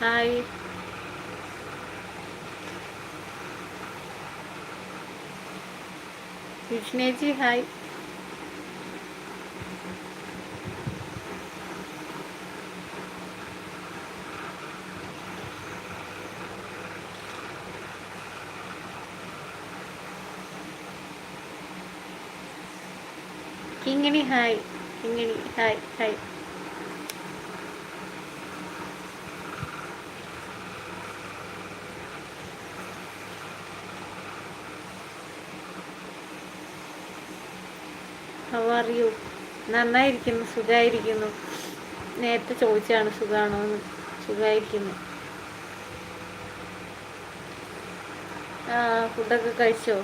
Hi വിഷ്ണേജി hi Kingini hi Kingini hi hi how നന്നായിരിക്കുന്നു സുഖമായിരിക്കുന്നു നേരത്തെ ചോദിച്ചാണ് സുഖമാണോ എന്ന് സുഖമായിരിക്കുന്നു ഫുഡൊക്കെ കഴിച്ചോ?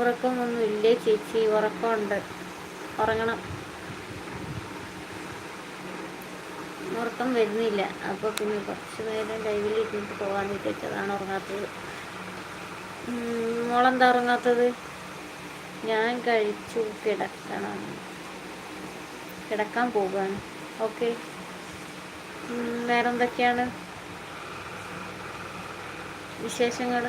ഉറക്കമൊന്നും ഇല്ലേ ചേച്ചി? ഉറക്കമുണ്ട്. ഉറങ്ങണം. ഉറക്കം വരുന്നില്ല. അപ്പോൾ പിന്നെ കുറച്ച് നേരം ലൈവിൽ ഇരുന്നിട്ട് പോകാൻ വിചാരിച്ചതാണ് ഉറങ്ങാത്തത്. മോളെന്താ ഉറങ്ങാത്തത്? ഞാൻ കഴിച്ചു കിടക്കണം. കിടക്കാൻ പോവുകയാണ് ഓക്കെ. വേറെ എന്തൊക്കെയാണ് വിശേഷങ്ങൾ?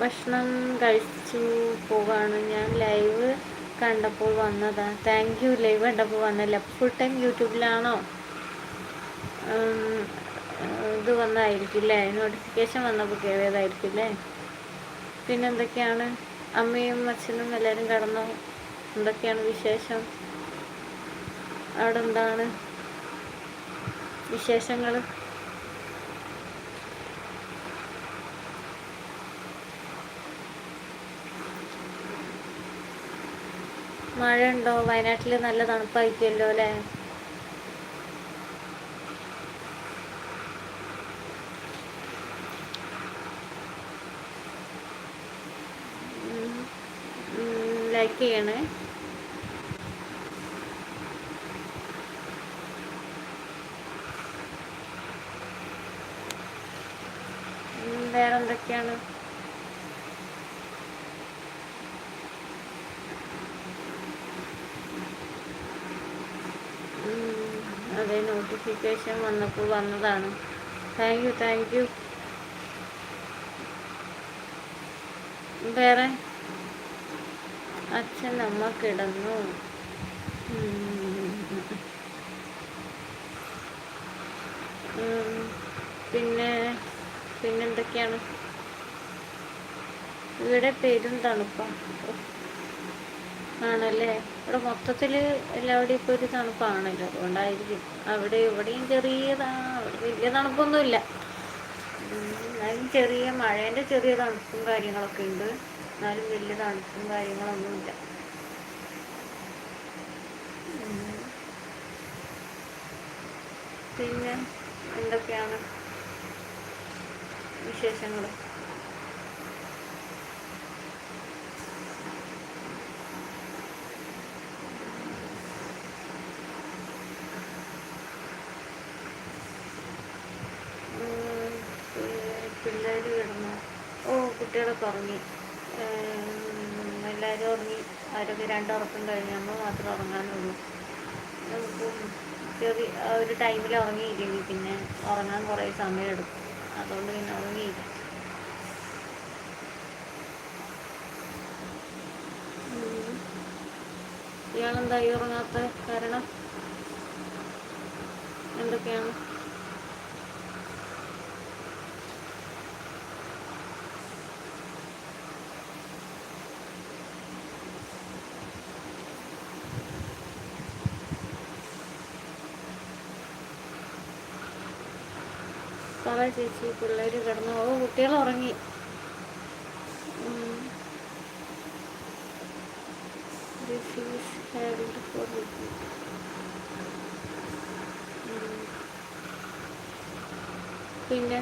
ഭക്ഷണം കഴിച്ചു പോവാണ്. ഞാൻ ലൈവ് കണ്ടപ്പോൾ വന്നതാ. താങ്ക് യു ലൈവ് കണ്ടപ്പോൾ വന്നല്ല ഫുൾ ടൈം യൂട്യൂബിലാണോ? ഇത് വന്നതായിരിക്കും അല്ലേ നോട്ടിഫിക്കേഷൻ വന്നപ്പോൾ കയറിയതായിരിക്കും അല്ലേ പിന്നെ എന്തൊക്കെയാണ് അമ്മയും അച്ഛനും എല്ലാവരും കടന്നു. എന്തൊക്കെയാണ് വിശേഷം? അവിടെ എന്താണ് വിശേഷങ്ങൾ മഴ ഉണ്ടോ വയനാട്ടിൽ നല്ല തണുപ്പായിരിക്കുമല്ലോ അല്ലേ? ചെയ്യണേ വേറെ എന്തൊക്കെയാണ് അതെ നോട്ടിഫിക്കേഷൻ വന്നപ്പോൾ വന്നതാണ്. താങ്ക് യു താങ്ക് യു വേറെ? അച്ഛൻ അമ്മ കിടന്നു. പിന്നെ പിന്നെന്തൊക്കെയാണ്? ഇവിടെ പേരും തണുപ്പാണ് ആണല്ലേ? ഇവിടെ മൊത്തത്തിൽ എല്ലാവിടെയും ഇപ്പോൾ ഒരു തണുപ്പാണല്ലോ. അതുകൊണ്ടായിരിക്കും. അവിടെ ഇവിടെയും ചെറിയതാ. അവിടെ വലിയ തണുപ്പൊന്നുമില്ല. എന്നാലും ചെറിയ മഴേന്റെ ചെറിയ തണുപ്പും കാര്യങ്ങളൊക്കെ ഉണ്ട്. എന്നാലും വലിയ തണുപ്പും കാര്യങ്ങളൊന്നുമില്ല. പിന്നെ എന്തൊക്കെയാണ് വിശേഷങ്ങൾ പിള്ളേർ കിടന്നു. ഓ കുട്ടികളെ ഉറങ്ങി. എല്ലാവരും ഉറങ്ങി. അവരൊക്കെ രണ്ടുറക്കം കഴിഞ്ഞ് നമ്മൾ മാത്രം ഉറങ്ങാനുള്ളൂ. നമുക്ക് ചെറിയ ഒരു ടൈമിൽ ഉറങ്ങിയില്ലെങ്കിൽ പിന്നെ ഉറങ്ങാൻ കുറേ സമയം എടുക്കും അതുകൊണ്ട് പിന്നെ ഉറങ്ങിയില്ല. ഇയാളെന്തായി ഉറങ്ങാത്ത കാരണം? എന്തൊക്കെയാണ്? ചേച്ചി പിള്ളേർ കിടന്നു. ഓ കുട്ടികൾ ഉറങ്ങി. പിന്നെ?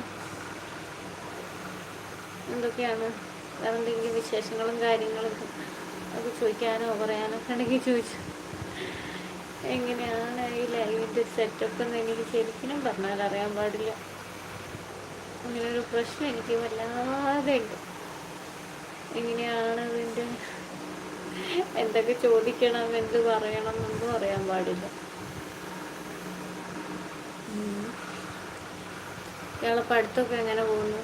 എന്തൊക്കെയാണ്? എന്തെങ്കിലും വിശേഷങ്ങളും കാര്യങ്ങളും അത് ചോദിക്കാനോ പറയാനോ ഒക്കെ ഉണ്ടെങ്കിൽ ചോദിച്ചു. എങ്ങനെയാണ് ഈ ലൈവിന്റെ സെറ്റപ്പ് എന്ന് എനിക്ക് ശരിക്കും പറഞ്ഞാൽ അറിയാൻ പാടില്ല. ഒരു പ്രശ്നം എനിക്ക് വല്ലാതെ ഉണ്ട്. എങ്ങനെയാണ് അതിന്റെ എന്തൊക്കെ ചോദിക്കണം എന്ത് പറയണം എന്നൊന്നും അറിയാൻ പാടില്ല. ഇയാളെ പഠിത്തമൊക്കെ എങ്ങനെ പോകുന്നു?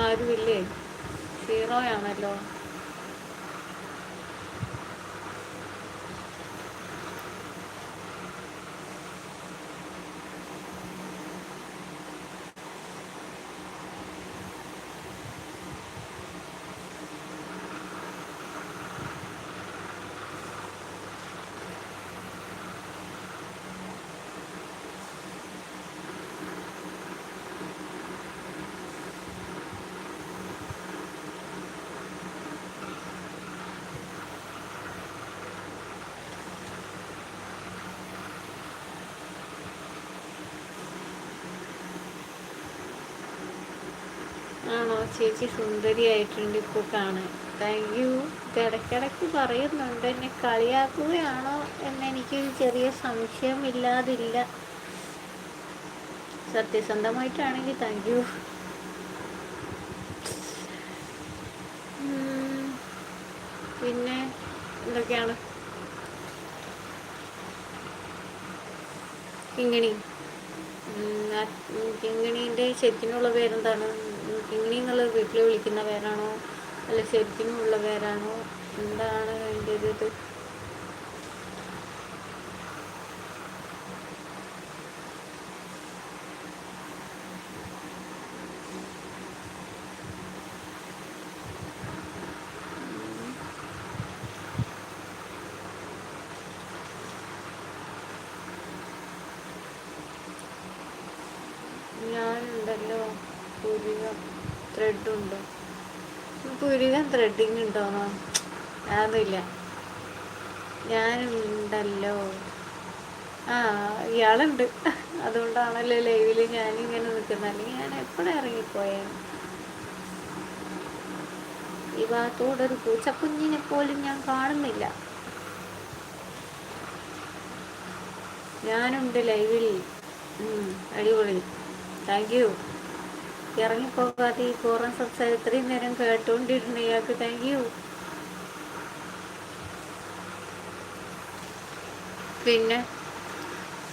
ആരുമില്ലേ? സീറോ ആണോ ചേച്ചി? സുന്ദരിയായിട്ടുണ്ട് ഇപ്പോൾ കാണാൻ. താങ്ക് യു ഇടയ്ക്കിടയ്ക്ക് പറയുന്നുണ്ട്. എന്നെ കളിയാക്കുകയാണോ എന്നെനിക്ക് ചെറിയ സംശയമില്ലാതില്ല സത്യസന്ധമായിട്ടാണെങ്കിൽ താങ്ക് യു പിന്നെ എന്തൊക്കെയാണ്? കിങ്ങിണി. കിങ്ങിണീന്റെ ശരിക്കിനുള്ള പേരെന്താണ്? കിങ്ങിണി എന്നുള്ളത് വീട്ടിൽ വിളിക്കുന്ന പേരാണോ? അല്ല ഉള്ള പേരാണോ? എന്താണ് ഇത് ഞാനുണ്ടല്ലോ പുരികം ത്രെഡുണ്ടോ പുരികം ത്രെഡിങ് ഉണ്ടോന്നോ? അതൊന്നുമില്ല ഞാനുണ്ടല്ലോ. ആ ഇയാളുണ്ട്. അതുകൊണ്ടാണല്ലോ ലൈവിൽ ഞാനിങ്ങനെ നിൽക്കുന്നത് അല്ലെങ്കിൽ ഞാൻ എപ്പോഴും ഇറങ്ങിപ്പോയേ? ഈ ഭാഗത്തോടെ ഒരു പൂച്ചക്കുഞ്ഞിനെ പോലും ഞാൻ കാണുന്നില്ല. ഞാനുണ്ട് ലൈവിൽ അടിപൊളി. താങ്ക് യു ഇറങ്ങിപ്പോകാതെ ഈ പൂർണ സംസാരം ഇത്രയും നേരം കേട്ടുകൊണ്ടിരുന്നു ഇയാൾക്ക് താങ്ക് യു പിന്നെ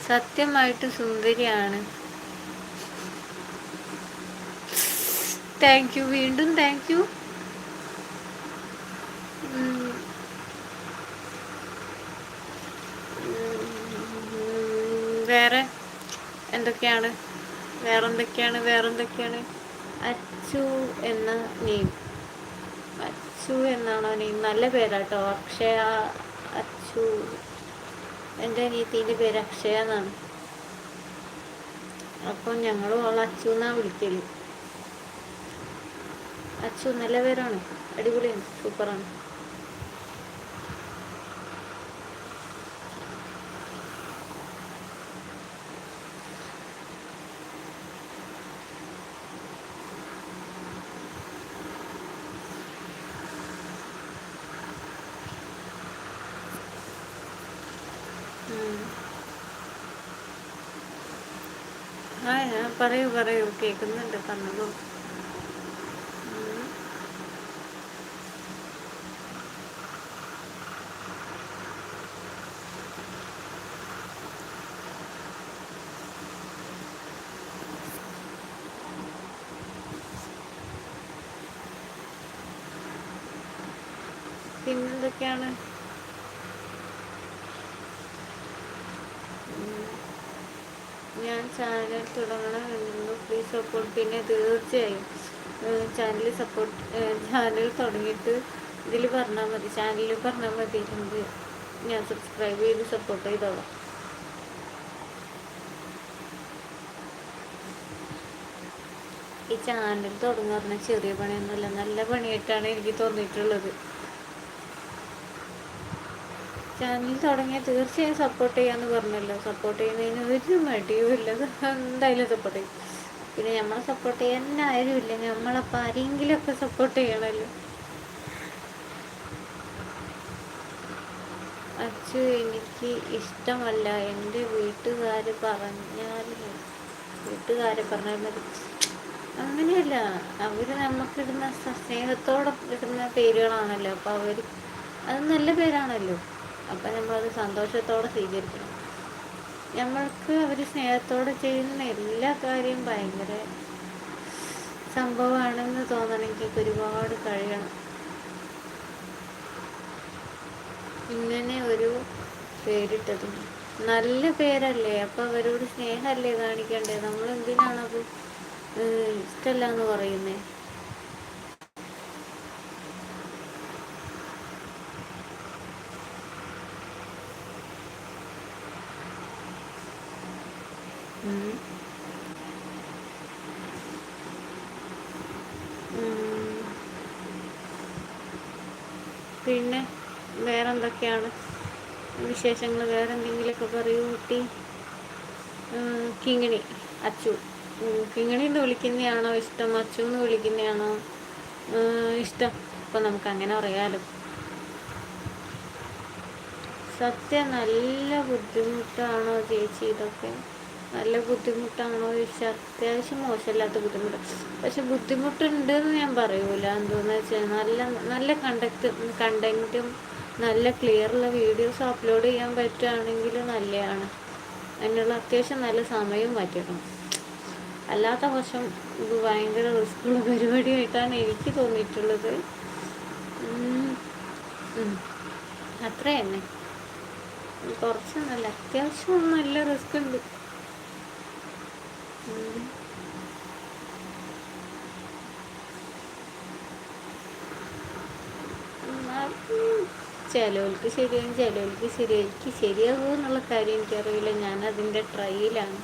സത്യമായിട്ട് സുന്ദരിയാണ്. താങ്ക് യു വീണ്ടും താങ്ക് യു വേറെ എന്തൊക്കെയാണ്? വേറെന്തൊക്കെയാണ്? വേറെന്തൊക്കെയാണ്? അച്ചു എന്ന നെയിം. അച്ചു എന്നാണോ നെയിം? നല്ല പേരാട്ടോ. അക്ഷയ അച്ചു. എന്റെ അനിയത്തിന്റെ പേര് അക്ഷയ എന്നാണ്. അപ്പം ഞങ്ങളും അവൾ അച്ചു എന്നാണ് വിളിക്കൽ. അച്ചു നല്ല പേരാണ്. അടിപൊളിയാണ്. സൂപ്പറാണ്. ആ പറയൂ പറയൂ കേൾക്കുന്നുണ്ട് പറഞ്ഞോളൂ. പിന്നെന്തൊക്കെയാണ്? ഞാൻ ചാനൽ തുടങ്ങണമെന്നു പ്ലീസ് സപ്പോർട്ട് പിന്നെ തീർച്ചയായും ചാനൽ സപ്പോർട്ട് ചാനൽ തുടങ്ങിയിട്ട് ഇതിൽ പറഞ്ഞാൽ മതി. ചാനലിൽ പറഞ്ഞാൽ മതി. എന്ത്? ഞാൻ സബ്സ്ക്രൈബ് ചെയ്ത് സപ്പോർട്ട് ചെയ്തോളാം. ഈ ചാനൽ തുടങ്ങുക പറഞ്ഞാൽ ചെറിയ പണിയൊന്നുമല്ല. നല്ല പണിയായിട്ടാണ് എനിക്ക് തോന്നിയിട്ടുള്ളത്. ചാനൽ തുടങ്ങിയാൽ തീർച്ചയായും സപ്പോർട്ട് ചെയ്യാമെന്ന് പറഞ്ഞല്ലോ. സപ്പോർട്ട് ചെയ്യുന്നതിന് ഒരു മടിയും ഇല്ല. എന്തായാലും സപ്പോർട്ട് ചെയ്യും. പിന്നെ നമ്മളെ സപ്പോർട്ട് ചെയ്യാൻ ആരും ഇല്ല. നമ്മളപ്പോൾ ആരെങ്കിലുമൊക്കെ സപ്പോർട്ട് ചെയ്യണമല്ലോ അച്ഛ എനിക്ക് ഇഷ്ടമല്ല. എന്റെ വീട്ടുകാർ പറഞ്ഞാൽ വീട്ടുകാർ പറഞ്ഞാൽ മതി. അങ്ങനെയല്ല. അവർ നമുക്കിടുന്ന സ്നേഹത്തോടെ ഇടുന്ന പേരുകളാണല്ലോ. അപ്പോൾ അവർ അത് നല്ല പേരാണല്ലോ. അപ്പം നമ്മളത് സന്തോഷത്തോടെ സ്വീകരിക്കണം. നമ്മൾക്ക് അവർ സ്നേഹത്തോടെ ചെയ്യുന്ന എല്ലാ കാര്യവും ഭയങ്കര സംഭവമാണെന്ന് തോന്നണമെങ്കിൽ ഒരുപാട് കഴിയണം. ഇങ്ങനെ ഒരു പേരിട്ടതും. നല്ല പേരല്ലേ? അപ്പം അവരോട് സ്നേഹമല്ലേ കാണിക്കണ്ടേ നമ്മൾ എന്തിനാണത് ഇഷ്ടമല്ല എന്ന് പറയുന്നേ? പിന്നെ വേറെ എന്തൊക്കെയാണ് വിശേഷങ്ങൾ? വേറെ എന്തെങ്കിലുമൊക്കെ പറയൂ കുട്ടി. കിങ്ങിണി അച്ചു. കിങ്ങിണി എന്ന് വിളിക്കുന്നതാണോ ഇഷ്ടം അച്ചു എന്ന് വിളിക്കുന്നതാണോ ഇഷ്ടം. അപ്പം നമുക്ക് അങ്ങനെ പറയാലോ. സത്യം നല്ല ബുദ്ധിമുട്ടാണോ ചേച്ചി ഇതൊക്കെ? നല്ല ബുദ്ധിമുട്ടാണോ ചോദിച്ചാൽ അത്യാവശ്യം മോശമില്ലാത്ത ബുദ്ധിമുട്ട്. പക്ഷെ ബുദ്ധിമുട്ടുണ്ട് എന്ന് ഞാൻ പറയൂല. എന്തോന്ന് വെച്ചാൽ നല്ല നല്ല കണ്ടക്ട് കണ്ടന്റും നല്ല ക്ലിയറുള്ള വീഡിയോസ് അപ്ലോഡ് ചെയ്യാൻ പറ്റുകയാണെങ്കിൽ നല്ലതാണ് അതിനുള്ള അത്യാവശ്യം നല്ല സമയം പറ്റണം അല്ലാത്ത പക്ഷം ഇത് ഭയങ്കര റിസ്ക്കുള്ള പരിപാടിയായിട്ടാണ് എനിക്ക് തോന്നിയിട്ടുള്ളത്. അത്ര തന്നെ. കുറച്ച് നല്ല അത്യാവശ്യം നല്ല റിസ്ക് ഉണ്ട്. ചിലവർക്ക് ശരിയാവും ചിലവർക്ക് ശരിയായിരിക്കും ശരിയാകുമോ എന്നുള്ള കാര്യം എനിക്കറിയില്ല. ഞാൻ അതിന്റെ ട്രൈയിലാണ്.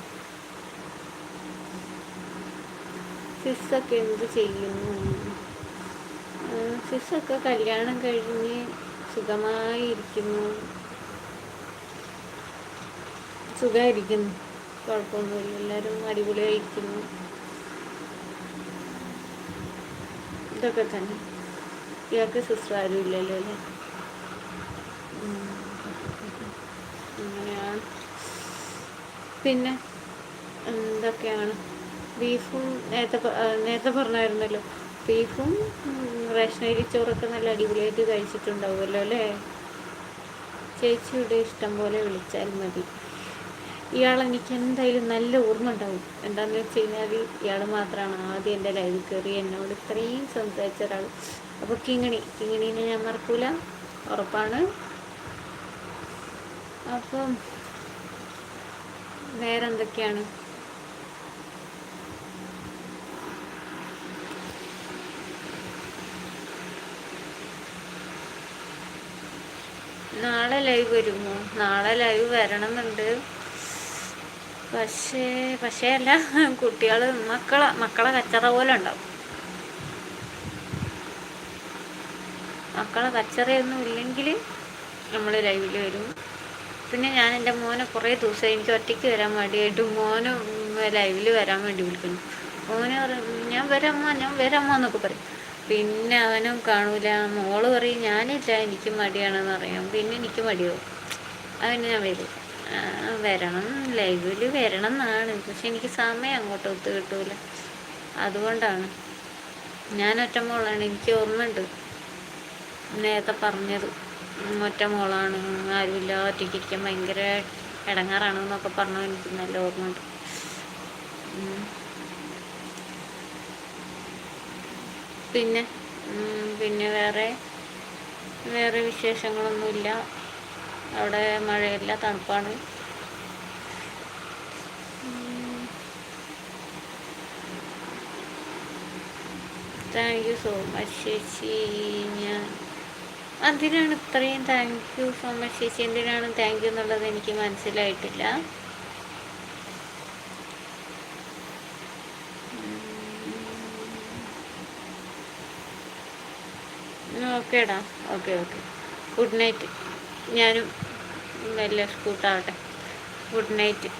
സിസ്സൊക്കെ എന്ത് ചെയ്യുന്നു? സിസ്സൊക്കെ കല്യാണം കഴിഞ്ഞ് സുഖമായിരിക്കുന്നു. സുഖമായിരിക്കുന്നു. കുഴപ്പമൊന്നുമില്ല. എല്ലാവരും അടിപൊളിയായിരിക്കുന്നു ഇതൊക്കെ തന്നെ. ഇയാൾക്ക് സിസ്റ്റർ ആരും ഇല്ലല്ലോ അല്ലേ? അങ്ങനെയാണ്. പിന്നെ എന്തൊക്കെയാണ്? ബീഫും നേരത്തെ നേരത്തെ പറഞ്ഞായിരുന്നല്ലോ. ബീഫും റേഷൻ അരിച്ചോറൊക്കെ ചോറൊക്കെ നല്ല അടിപൊളിയായിട്ട് കഴിച്ചിട്ടുണ്ടാവുമല്ലോ അല്ലേ? ചേച്ചിയുടെ ഇഷ്ടം പോലെ വിളിച്ചാൽ മതി. ഇയാൾ എനിക്ക് എന്തായാലും നല്ല ഓർമ്മ ഉണ്ടാവും. എന്താണെന്ന് വെച്ച് കഴിഞ്ഞാൽ ഇയാൾ മാത്രമാണ് ആദ്യം എന്റെ ലൈവിൽ കയറി എന്നോട് ഇത്രയും സംസാരിച്ച ഒരാൾ അപ്പോൾ കിങ്ങിണി കിങ്ങിണീനെ ഞാൻ മറക്കൂല. ഉറപ്പാണ്. അപ്പം വേറെ എന്തൊക്കെയാണ് നാളെ ലൈവ് വരുമോ? നാളെ ലൈവ് വരണമെന്നുണ്ട്. പക്ഷേ പക്ഷേ അല്ല കുട്ടികൾ മക്കളെ മക്കളെ കച്ചറ പോലെ ഉണ്ടാവും. മക്കളെ കച്ചറയൊന്നും ഇല്ലെങ്കിൽ നമ്മൾ ലൈവിൽ വരും. പിന്നെ ഞാൻ എന്റെ മോനെ കുറേ ദിവസം എനിക്ക് ഒറ്റയ്ക്ക് വരാൻ വേണ്ടിയിട്ട് മോന് ലൈവിൽ വരാൻ വേണ്ടി വിളിക്കുന്നു. മോനെ ഞാൻ വരാമോ ഞാൻ വരാമ്മ എന്നൊക്കെ പറയും. പിന്നെ അവനും കാണൂല. മോൾ പറയും ഞാനില്ല എനിക്ക് മടിയാണെന്ന് പറയാം പിന്നെ എനിക്ക് മടിയാവും. അവന് ഞാൻ വരും വരണം. ലൈവിൽ വരണം എന്നാണ് പക്ഷെ എനിക്ക് സമയം അങ്ങോട്ട് ഒത്തു കിട്ടൂല. അതുകൊണ്ടാണ്. ഞാൻ ഒറ്റ മോളാണ്. എനിക്ക് ഓർമ്മയുണ്ട്. നേരത്തെ പറഞ്ഞത്. ഒറ്റ മോളാണ്. ആരുമില്ല. ഒറ്റയ്ക്ക് ഇരിക്കാൻ ഭയങ്കര ഇടങ്ങാറാണ് എന്നൊക്കെ പറഞ്ഞു എനിക്ക് നല്ല ഓർമ്മയുണ്ട്. പിന്നെ പിന്നെ വേറെ വേറെ വിശേഷങ്ങളൊന്നുമില്ല. അവിടെ മഴയില്ല തണുപ്പാണ്. താങ്ക് യു സോ മച്ച് ചേച്ചി. ഞാൻ അതിനാണ് ഇത്രയും താങ്ക് യു സോ മച്ച് ചേച്ചി? എന്തിനാണ് താങ്ക് യു എന്നുള്ളത് എനിക്ക് മനസ്സിലായിട്ടില്ല. ഓക്കേടാ. Okay okay. ഗുഡ് നൈറ്റ് ഞാനും നല്ല സ്കൂട്ടാവട്ടെ. Good night.